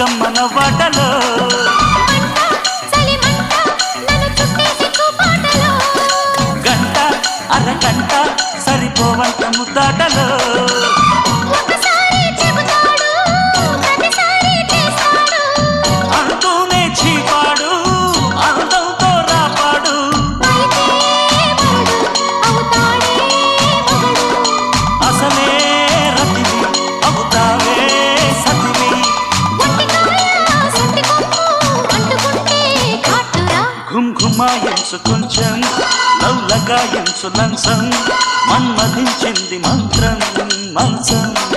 గమ్మన వాటలో. గంట అరగంట సరిపోవంత ముద్దాటలో. కాటురా ఘుమ్ ఘుమాయించు కొంచెం లవ్లగాయించు లంచం మన్మధించింది మంత్రం మంచం.